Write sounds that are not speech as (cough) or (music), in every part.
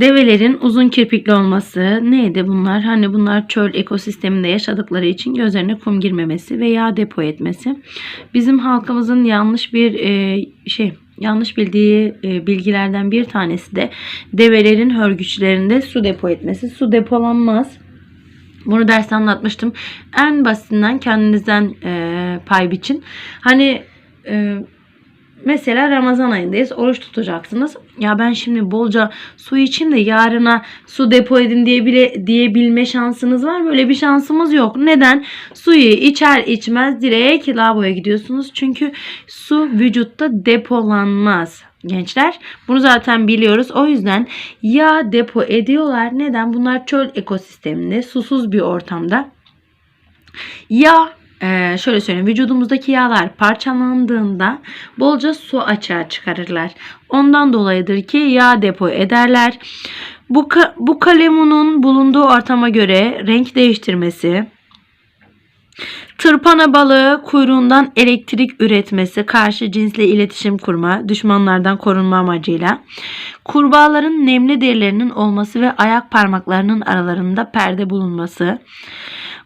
Develerin uzun kirpikli olması neydi bunlar? Hani bunlar çöl ekosisteminde yaşadıkları için gözlerine kum girmemesi ve yağ depo etmesi. Bizim halkımızın yanlış bir e, şey yanlış bildiği e, bilgilerden bir tanesi de develerin hörgüçlerinde su depo etmesi. Su depolanmaz. Bunu derste anlatmıştım. En basitinden kendinizden e, pay biçin. Hani e, mesela Ramazan ayındayız. Oruç tutacaksınız. Ya ben şimdi bolca su içeyim de yarına su depo edin diye bile diyebilme şansınız var? Böyle bir şansımız yok. Neden? Suyu içer içmez direkt lavaboya gidiyorsunuz. Çünkü su vücutta depolanmaz gençler. Bunu zaten biliyoruz. O yüzden yağ depo ediyorlar. Neden? Bunlar çöl ekosisteminde susuz bir ortamda. Yağ ee, şöyle söyleyeyim vücudumuzdaki yağlar parçalandığında bolca su açığa çıkarırlar. Ondan dolayıdır ki yağ depo ederler. Bu, ka- bu kalemunun bulunduğu ortama göre renk değiştirmesi, Tırpana balığı kuyruğundan elektrik üretmesi, karşı cinsle iletişim kurma, düşmanlardan korunma amacıyla. Kurbağaların nemli derilerinin olması ve ayak parmaklarının aralarında perde bulunması.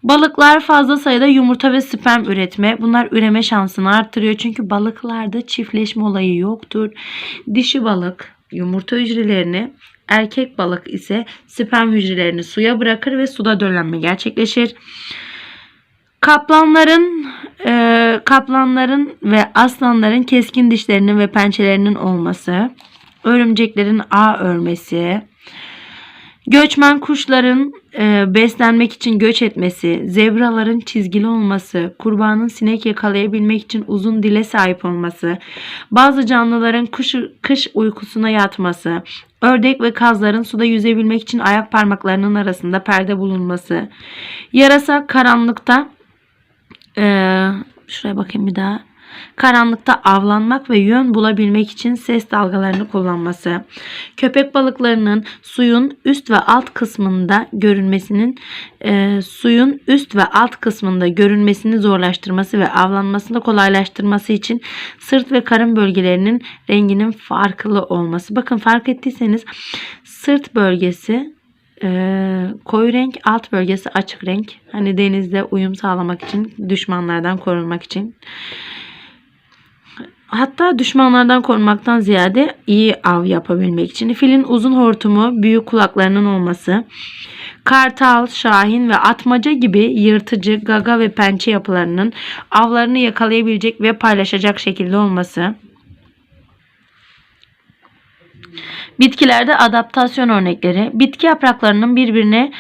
Balıklar fazla sayıda yumurta ve sperm üretme. Bunlar üreme şansını arttırıyor. Çünkü balıklarda çiftleşme olayı yoktur. Dişi balık yumurta hücrelerini, erkek balık ise sperm hücrelerini suya bırakır ve suda döllenme gerçekleşir. Kaplanların e, kaplanların ve aslanların keskin dişlerinin ve pençelerinin olması, örümceklerin ağ örmesi, göçmen kuşların e, beslenmek için göç etmesi, zebraların çizgili olması, kurbanın sinek yakalayabilmek için uzun dile sahip olması, bazı canlıların kış, kış uykusuna yatması, ördek ve kazların suda yüzebilmek için ayak parmaklarının arasında perde bulunması, yarasa karanlıkta ee, şuraya bakayım bir daha. Karanlıkta avlanmak ve yön bulabilmek için ses dalgalarını kullanması. Köpek balıklarının suyun üst ve alt kısmında görünmesinin e, suyun üst ve alt kısmında görünmesini zorlaştırması ve avlanmasını kolaylaştırması için sırt ve karın bölgelerinin renginin farklı olması. Bakın fark ettiyseniz sırt bölgesi ee, koyu renk alt bölgesi açık renk. Hani denizde uyum sağlamak için, düşmanlardan korunmak için. Hatta düşmanlardan korunmaktan ziyade iyi av yapabilmek için. Filin uzun hortumu, büyük kulaklarının olması. Kartal, şahin ve atmaca gibi yırtıcı, gaga ve pençe yapılarının avlarını yakalayabilecek ve paylaşacak şekilde olması. Bitkilerde adaptasyon örnekleri, bitki yapraklarının birbirine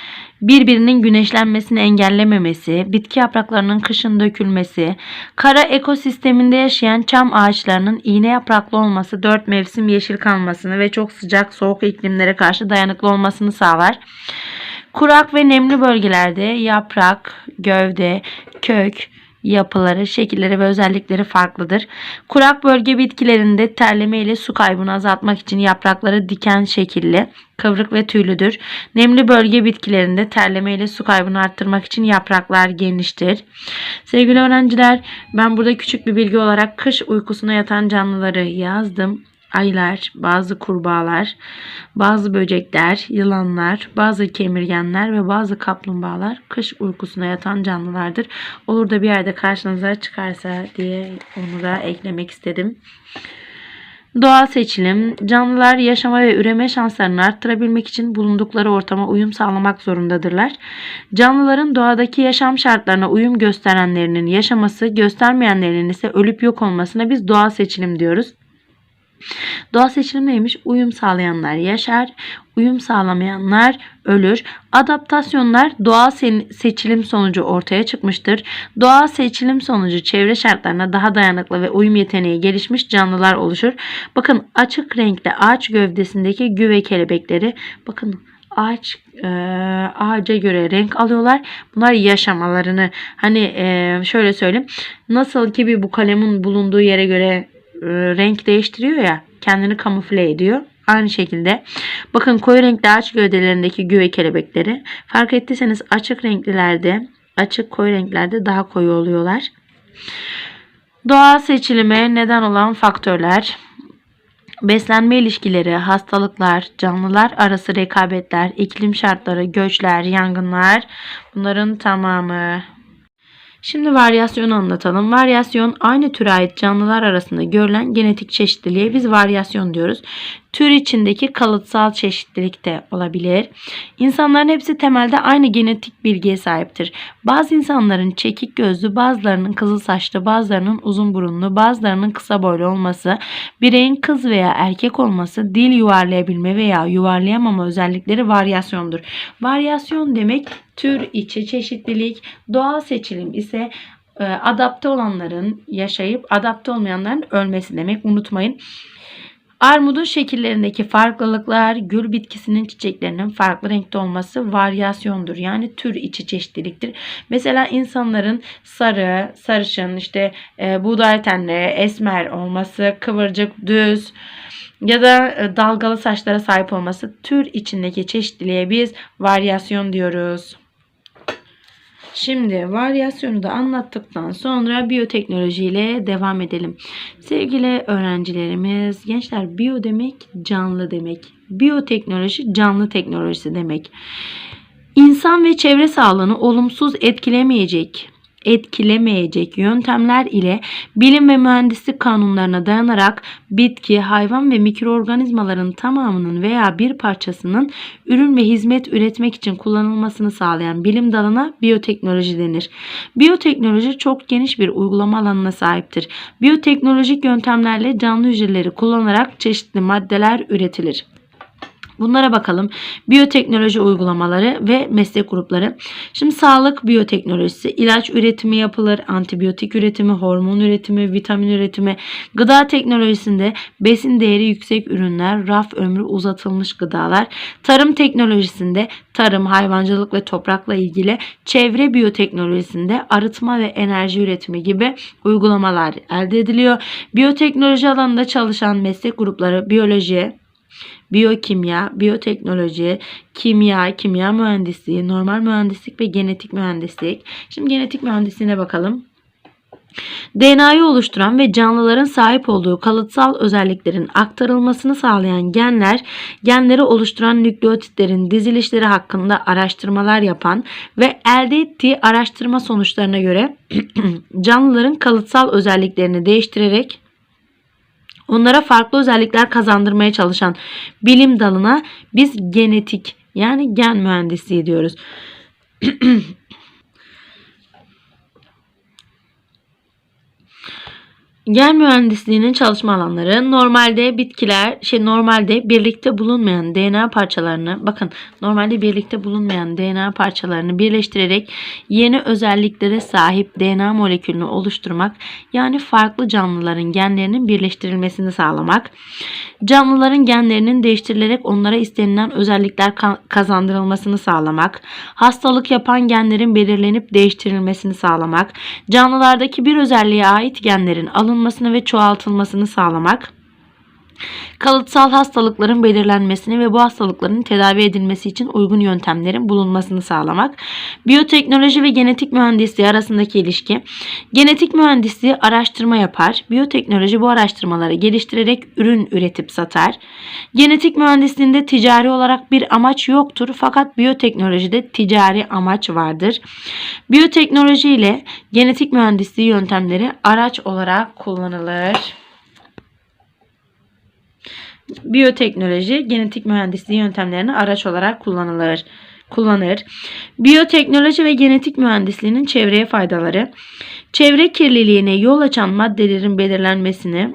birbirinin güneşlenmesini engellememesi, bitki yapraklarının kışın dökülmesi, kara ekosisteminde yaşayan çam ağaçlarının iğne yapraklı olması, dört mevsim yeşil kalmasını ve çok sıcak soğuk iklimlere karşı dayanıklı olmasını sağlar. Kurak ve nemli bölgelerde yaprak, gövde, kök, yapıları, şekilleri ve özellikleri farklıdır. Kurak bölge bitkilerinde terleme ile su kaybını azaltmak için yaprakları diken şekilli, kıvrık ve tüylüdür. Nemli bölge bitkilerinde terleme ile su kaybını arttırmak için yapraklar geniştir. Sevgili öğrenciler, ben burada küçük bir bilgi olarak kış uykusuna yatan canlıları yazdım ayılar, bazı kurbağalar, bazı böcekler, yılanlar, bazı kemirgenler ve bazı kaplumbağalar kış uykusuna yatan canlılardır. Olur da bir yerde karşınıza çıkarsa diye onu da eklemek istedim. Doğal seçilim, canlılar yaşama ve üreme şanslarını arttırabilmek için bulundukları ortama uyum sağlamak zorundadırlar. Canlıların doğadaki yaşam şartlarına uyum gösterenlerinin yaşaması, göstermeyenlerinin ise ölüp yok olmasına biz doğal seçilim diyoruz. Doğal seçilim neymiş? Uyum sağlayanlar yaşar, uyum sağlamayanlar ölür. Adaptasyonlar doğal seçilim sonucu ortaya çıkmıştır. Doğal seçilim sonucu çevre şartlarına daha dayanıklı ve uyum yeteneği gelişmiş canlılar oluşur. Bakın açık renkli ağaç gövdesindeki güve kelebekleri bakın ağaç e, ağaca göre renk alıyorlar. Bunlar yaşamalarını hani e, şöyle söyleyeyim. Nasıl ki bir bu kalemin bulunduğu yere göre renk değiştiriyor ya kendini kamufle ediyor. Aynı şekilde bakın koyu renkli ağaç gövdelerindeki güve kelebekleri fark ettiyseniz açık renklilerde açık koyu renklerde daha koyu oluyorlar. Doğal seçilime neden olan faktörler beslenme ilişkileri, hastalıklar, canlılar arası rekabetler, iklim şartları, göçler, yangınlar bunların tamamı. Şimdi varyasyonu anlatalım. Varyasyon aynı türe ait canlılar arasında görülen genetik çeşitliliğe biz varyasyon diyoruz. Tür içindeki kalıtsal çeşitlilik de olabilir. İnsanların hepsi temelde aynı genetik bilgiye sahiptir. Bazı insanların çekik gözlü, bazılarının kızıl saçlı, bazılarının uzun burunlu, bazılarının kısa boylu olması, bireyin kız veya erkek olması, dil yuvarlayabilme veya yuvarlayamama özellikleri varyasyondur. Varyasyon demek tür içi çeşitlilik, doğal seçilim ise e, adapte olanların yaşayıp adapte olmayanların ölmesi demek. Unutmayın. Armudun şekillerindeki farklılıklar, gül bitkisinin çiçeklerinin farklı renkte olması varyasyondur. Yani tür içi çeşitliliktir. Mesela insanların sarı, sarışın, işte e, buğday tenli, esmer olması, kıvırcık, düz ya da e, dalgalı saçlara sahip olması tür içindeki çeşitliliğe biz varyasyon diyoruz. Şimdi varyasyonu da anlattıktan sonra biyoteknoloji ile devam edelim. Sevgili öğrencilerimiz, gençler biyo demek canlı demek. Biyoteknoloji canlı teknolojisi demek. İnsan ve çevre sağlığını olumsuz etkilemeyecek etkilemeyecek yöntemler ile bilim ve mühendislik kanunlarına dayanarak bitki, hayvan ve mikroorganizmaların tamamının veya bir parçasının ürün ve hizmet üretmek için kullanılmasını sağlayan bilim dalına biyoteknoloji denir. Biyoteknoloji çok geniş bir uygulama alanına sahiptir. Biyoteknolojik yöntemlerle canlı hücreleri kullanarak çeşitli maddeler üretilir. Bunlara bakalım. Biyoteknoloji uygulamaları ve meslek grupları. Şimdi sağlık biyoteknolojisi, ilaç üretimi yapılır, antibiyotik üretimi, hormon üretimi, vitamin üretimi, gıda teknolojisinde besin değeri yüksek ürünler, raf ömrü uzatılmış gıdalar, tarım teknolojisinde tarım, hayvancılık ve toprakla ilgili, çevre biyoteknolojisinde arıtma ve enerji üretimi gibi uygulamalar elde ediliyor. Biyoteknoloji alanında çalışan meslek grupları biyoloji, biyokimya, biyoteknoloji, kimya, kimya mühendisliği, normal mühendislik ve genetik mühendislik. Şimdi genetik mühendisliğine bakalım. DNA'yı oluşturan ve canlıların sahip olduğu kalıtsal özelliklerin aktarılmasını sağlayan genler, genleri oluşturan nükleotitlerin dizilişleri hakkında araştırmalar yapan ve elde ettiği araştırma sonuçlarına göre (clears throat) canlıların kalıtsal özelliklerini değiştirerek onlara farklı özellikler kazandırmaya çalışan bilim dalına biz genetik yani gen mühendisliği diyoruz. (clears throat) Gen mühendisliğinin çalışma alanları normalde bitkiler şey normalde birlikte bulunmayan DNA parçalarını bakın normalde birlikte bulunmayan DNA parçalarını birleştirerek yeni özelliklere sahip DNA molekülünü oluşturmak yani farklı canlıların genlerinin birleştirilmesini sağlamak. Canlıların genlerinin değiştirilerek onlara istenilen özellikler kazandırılmasını sağlamak. Hastalık yapan genlerin belirlenip değiştirilmesini sağlamak. Canlılardaki bir özelliğe ait genlerin alınmasını alınmasını ve çoğaltılmasını sağlamak, kalıtsal hastalıkların belirlenmesini ve bu hastalıkların tedavi edilmesi için uygun yöntemlerin bulunmasını sağlamak, biyoteknoloji ve genetik mühendisliği arasındaki ilişki, genetik mühendisliği araştırma yapar, biyoteknoloji bu araştırmaları geliştirerek ürün üretip satar, genetik mühendisliğinde ticari olarak bir amaç yoktur fakat biyoteknolojide ticari amaç vardır. Biyoteknoloji ile genetik mühendisliği yöntemleri araç olarak kullanılır. Biyoteknoloji, genetik mühendisliği yöntemlerini araç olarak kullanılır. Kullanır. Biyoteknoloji ve genetik mühendisliğinin çevreye faydaları. Çevre kirliliğine yol açan maddelerin belirlenmesini,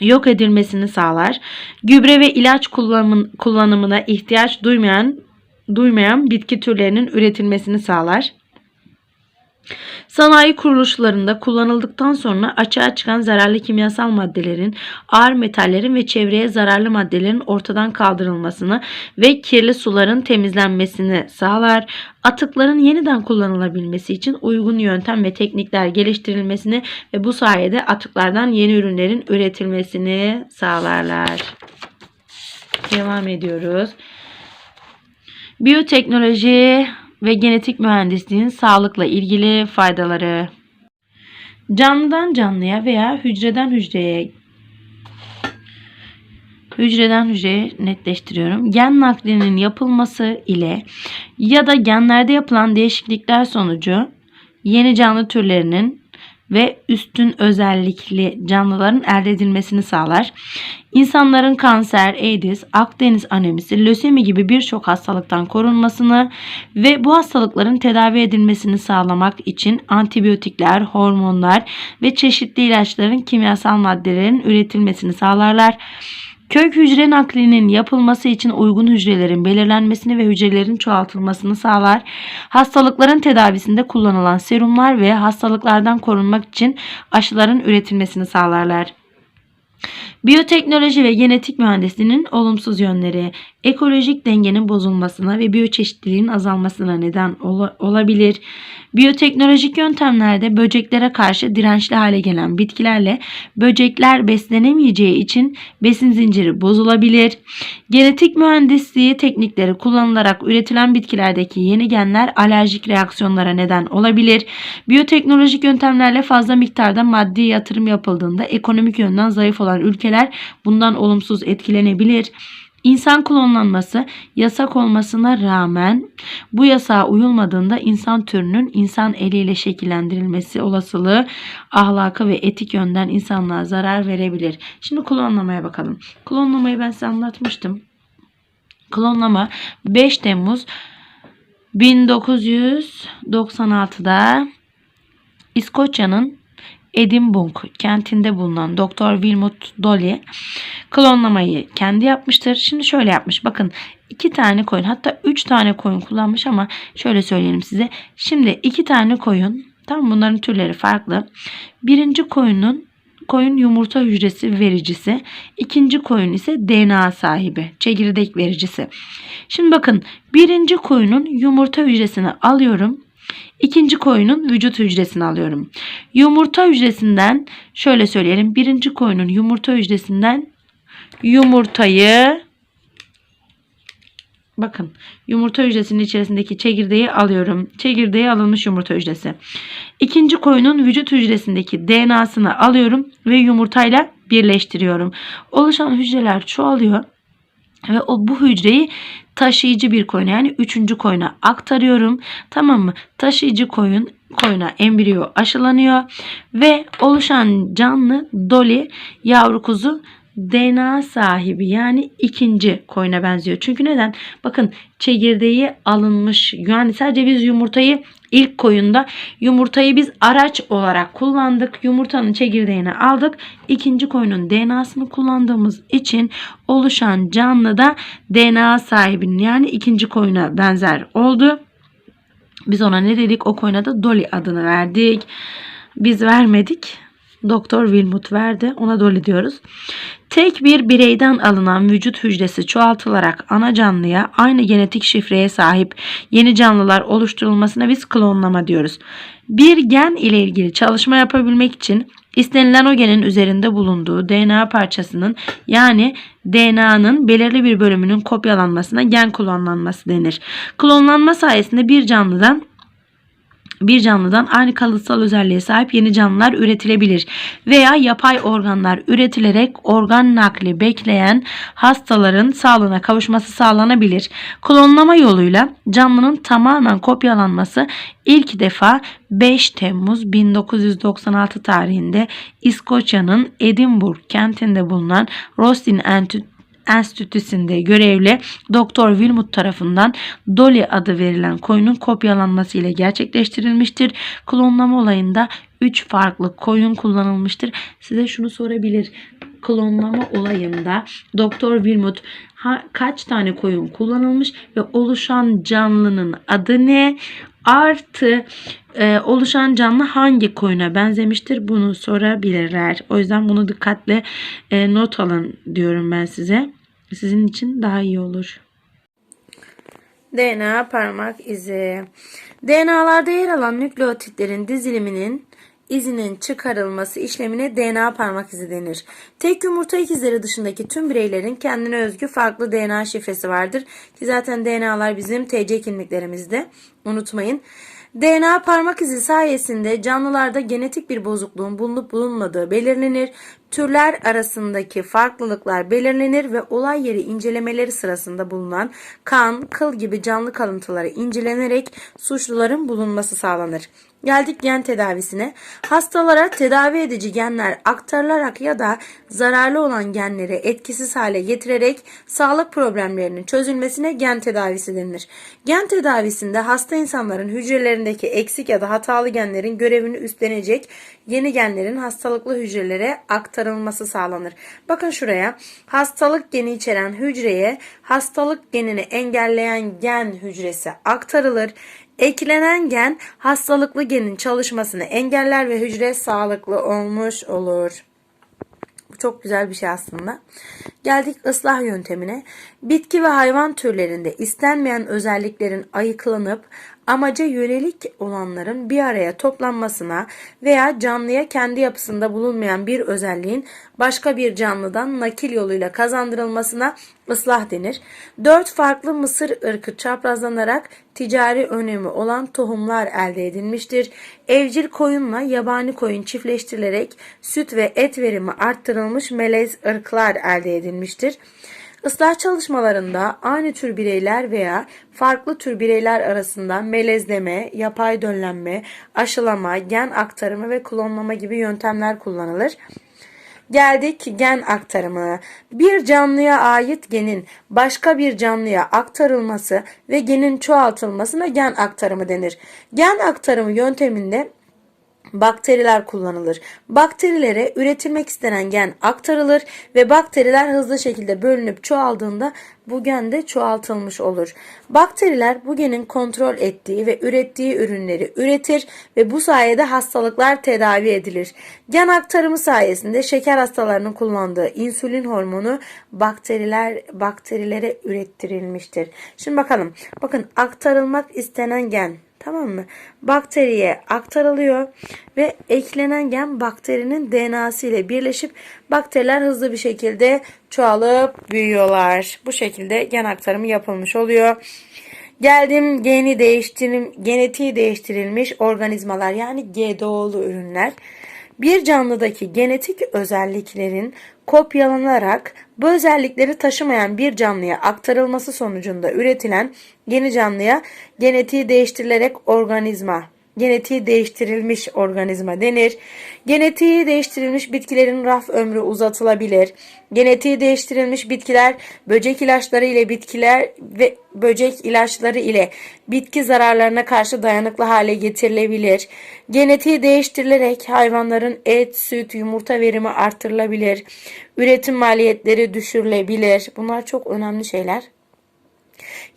yok edilmesini sağlar. Gübre ve ilaç kullanımına ihtiyaç duymayan duymayan bitki türlerinin üretilmesini sağlar. Sanayi kuruluşlarında kullanıldıktan sonra açığa çıkan zararlı kimyasal maddelerin, ağır metallerin ve çevreye zararlı maddelerin ortadan kaldırılmasını ve kirli suların temizlenmesini sağlar. Atıkların yeniden kullanılabilmesi için uygun yöntem ve teknikler geliştirilmesini ve bu sayede atıklardan yeni ürünlerin üretilmesini sağlarlar. Devam ediyoruz. Biyoteknoloji ve genetik mühendisliğin sağlıkla ilgili faydaları. Canlıdan canlıya veya hücreden hücreye hücreden hücreye netleştiriyorum. Gen naklinin yapılması ile ya da genlerde yapılan değişiklikler sonucu yeni canlı türlerinin ve üstün özellikli canlıların elde edilmesini sağlar. İnsanların kanser, AIDS, Akdeniz anemisi, lösemi gibi birçok hastalıktan korunmasını ve bu hastalıkların tedavi edilmesini sağlamak için antibiyotikler, hormonlar ve çeşitli ilaçların kimyasal maddelerin üretilmesini sağlarlar. Kök hücre naklinin yapılması için uygun hücrelerin belirlenmesini ve hücrelerin çoğaltılmasını sağlar. Hastalıkların tedavisinde kullanılan serumlar ve hastalıklardan korunmak için aşıların üretilmesini sağlarlar. Biyoteknoloji ve genetik mühendisliğinin olumsuz yönleri ekolojik dengenin bozulmasına ve biyoçeşitliliğin azalmasına neden ola- olabilir. Biyoteknolojik yöntemlerde böceklere karşı dirençli hale gelen bitkilerle böcekler beslenemeyeceği için besin zinciri bozulabilir. Genetik mühendisliği teknikleri kullanılarak üretilen bitkilerdeki yeni genler alerjik reaksiyonlara neden olabilir. Biyoteknolojik yöntemlerle fazla miktarda maddi yatırım yapıldığında ekonomik yönden zayıf olan ülkeler bundan olumsuz etkilenebilir. İnsan klonlanması yasak olmasına rağmen bu yasağa uyulmadığında insan türünün insan eliyle şekillendirilmesi olasılığı ahlaka ve etik yönden insanlığa zarar verebilir. Şimdi klonlamaya bakalım. Klonlamayı ben size anlatmıştım. Klonlama 5 Temmuz 1996'da İskoçya'nın Edinburgh kentinde bulunan Dr. Wilmot Dolly klonlamayı kendi yapmıştır. Şimdi şöyle yapmış. Bakın iki tane koyun hatta üç tane koyun kullanmış ama şöyle söyleyelim size. Şimdi iki tane koyun tam bunların türleri farklı. Birinci koyunun koyun yumurta hücresi vericisi. ikinci koyun ise DNA sahibi, çekirdek vericisi. Şimdi bakın birinci koyunun yumurta hücresini alıyorum. İkinci koyunun vücut hücresini alıyorum. Yumurta hücresinden şöyle söyleyelim. Birinci koyunun yumurta hücresinden yumurtayı bakın yumurta hücresinin içerisindeki çekirdeği alıyorum. Çekirdeği alınmış yumurta hücresi. İkinci koyunun vücut hücresindeki DNA'sını alıyorum ve yumurtayla birleştiriyorum. Oluşan hücreler çoğalıyor ve o bu hücreyi taşıyıcı bir koyuna yani üçüncü koyuna aktarıyorum. Tamam mı? Taşıyıcı koyun koyuna embriyo aşılanıyor ve oluşan canlı doli yavru kuzu DNA sahibi yani ikinci koyuna benziyor. Çünkü neden? Bakın çekirdeği alınmış. Yani sadece biz yumurtayı ilk koyunda yumurtayı biz araç olarak kullandık. Yumurtanın çekirdeğini aldık. İkinci koyunun DNA'sını kullandığımız için oluşan canlı da DNA sahibinin yani ikinci koyuna benzer oldu. Biz ona ne dedik? O koyuna da Dolly adını verdik. Biz vermedik. Doktor Wilmut verdi. Ona Dolly diyoruz. Tek bir bireyden alınan vücut hücresi çoğaltılarak ana canlıya aynı genetik şifreye sahip yeni canlılar oluşturulmasına biz klonlama diyoruz. Bir gen ile ilgili çalışma yapabilmek için istenilen o genin üzerinde bulunduğu DNA parçasının yani DNA'nın belirli bir bölümünün kopyalanmasına gen klonlanması denir. Klonlanma sayesinde bir canlıdan bir canlıdan aynı kalıtsal özelliğe sahip yeni canlılar üretilebilir veya yapay organlar üretilerek organ nakli bekleyen hastaların sağlığına kavuşması sağlanabilir. Klonlama yoluyla canlının tamamen kopyalanması ilk defa 5 Temmuz 1996 tarihinde İskoçya'nın Edinburgh kentinde bulunan Roslin Enstitüsü Enstitüsü'nde görevli Doktor Wilmut tarafından Dolly adı verilen koyunun kopyalanması ile gerçekleştirilmiştir. Klonlama olayında 3 farklı koyun kullanılmıştır. Size şunu sorabilir. Klonlama olayında Doktor Wilmut kaç tane koyun kullanılmış ve oluşan canlının adı ne? Artı e, oluşan canlı hangi koyuna benzemiştir? Bunu sorabilirler. O yüzden bunu dikkatle e, not alın diyorum ben size. Sizin için daha iyi olur. DNA parmak izi. DNA'larda yer alan nükleotitlerin diziliminin izinin çıkarılması işlemine DNA parmak izi denir. Tek yumurta ikizleri dışındaki tüm bireylerin kendine özgü farklı DNA şifresi vardır. Ki zaten DNA'lar bizim TC kimliklerimizde. Unutmayın. DNA parmak izi sayesinde canlılarda genetik bir bozukluğun bulunup bulunmadığı belirlenir. Türler arasındaki farklılıklar belirlenir ve olay yeri incelemeleri sırasında bulunan kan, kıl gibi canlı kalıntıları incelenerek suçluların bulunması sağlanır. Geldik gen tedavisine. Hastalara tedavi edici genler aktarılarak ya da zararlı olan genleri etkisiz hale getirerek sağlık problemlerinin çözülmesine gen tedavisi denir. Gen tedavisinde hasta insanların hücrelerindeki eksik ya da hatalı genlerin görevini üstlenecek yeni genlerin hastalıklı hücrelere aktarılması sağlanır. Bakın şuraya hastalık geni içeren hücreye hastalık genini engelleyen gen hücresi aktarılır. Eklenen gen hastalıklı genin çalışmasını engeller ve hücre sağlıklı olmuş olur. Bu çok güzel bir şey aslında. Geldik ıslah yöntemine. Bitki ve hayvan türlerinde istenmeyen özelliklerin ayıklanıp amaca yönelik olanların bir araya toplanmasına veya canlıya kendi yapısında bulunmayan bir özelliğin başka bir canlıdan nakil yoluyla kazandırılmasına ıslah denir. Dört farklı mısır ırkı çaprazlanarak ticari önemi olan tohumlar elde edilmiştir. Evcil koyunla yabani koyun çiftleştirilerek süt ve et verimi arttırılmış melez ırklar elde edilmiştir. Islah çalışmalarında aynı tür bireyler veya farklı tür bireyler arasında melezleme, yapay döllenme, aşılama, gen aktarımı ve klonlama gibi yöntemler kullanılır. Geldik gen aktarımına. Bir canlıya ait genin başka bir canlıya aktarılması ve genin çoğaltılmasına gen aktarımı denir. Gen aktarımı yönteminde bakteriler kullanılır. Bakterilere üretilmek istenen gen aktarılır ve bakteriler hızlı şekilde bölünüp çoğaldığında bu gen de çoğaltılmış olur. Bakteriler bu genin kontrol ettiği ve ürettiği ürünleri üretir ve bu sayede hastalıklar tedavi edilir. Gen aktarımı sayesinde şeker hastalarının kullandığı insülin hormonu bakteriler bakterilere ürettirilmiştir. Şimdi bakalım. Bakın aktarılmak istenen gen Tamam mı? Bakteriye aktarılıyor ve eklenen gen bakterinin DNA'sı ile birleşip bakteriler hızlı bir şekilde çoğalıp büyüyorlar. Bu şekilde gen aktarımı yapılmış oluyor. Geldim geni değiştirim, genetiği değiştirilmiş organizmalar yani GDO'lu ürünler. Bir canlıdaki genetik özelliklerin kopyalanarak bu özellikleri taşımayan bir canlıya aktarılması sonucunda üretilen yeni canlıya genetiği değiştirilerek organizma genetiği değiştirilmiş organizma denir. Genetiği değiştirilmiş bitkilerin raf ömrü uzatılabilir. Genetiği değiştirilmiş bitkiler böcek ilaçları ile bitkiler ve böcek ilaçları ile bitki zararlarına karşı dayanıklı hale getirilebilir. Genetiği değiştirilerek hayvanların et, süt, yumurta verimi artırılabilir. Üretim maliyetleri düşürülebilir. Bunlar çok önemli şeyler.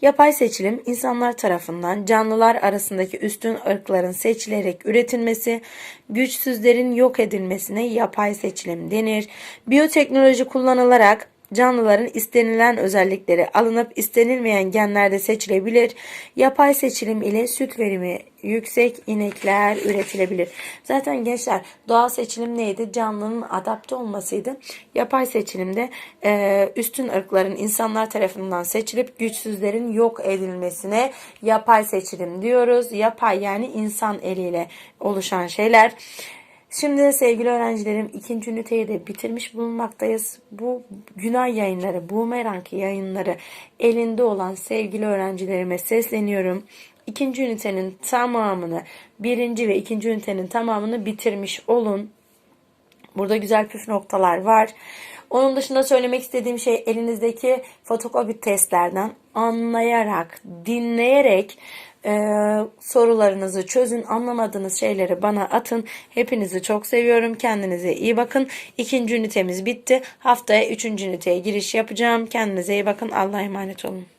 Yapay seçilim insanlar tarafından canlılar arasındaki üstün ırkların seçilerek üretilmesi, güçsüzlerin yok edilmesine yapay seçilim denir. Biyoteknoloji kullanılarak Canlıların istenilen özellikleri alınıp istenilmeyen genlerde seçilebilir. Yapay seçilim ile süt verimi yüksek inekler üretilebilir. Zaten gençler doğal seçilim neydi? Canlının adapte olmasıydı. Yapay seçilimde e, üstün ırkların insanlar tarafından seçilip güçsüzlerin yok edilmesine yapay seçilim diyoruz. Yapay yani insan eliyle oluşan şeyler. Şimdi de sevgili öğrencilerim ikinci üniteyi de bitirmiş bulunmaktayız. Bu Günay yayınları, Boomerang yayınları elinde olan sevgili öğrencilerime sesleniyorum. İkinci ünitenin tamamını, birinci ve ikinci ünitenin tamamını bitirmiş olun. Burada güzel püf noktalar var. Onun dışında söylemek istediğim şey elinizdeki fotokopi testlerden anlayarak, dinleyerek e, sorularınızı çözün. Anlamadığınız şeyleri bana atın. Hepinizi çok seviyorum. Kendinize iyi bakın. İkinci ünitemiz bitti. Haftaya üçüncü üniteye giriş yapacağım. Kendinize iyi bakın. Allah'a emanet olun.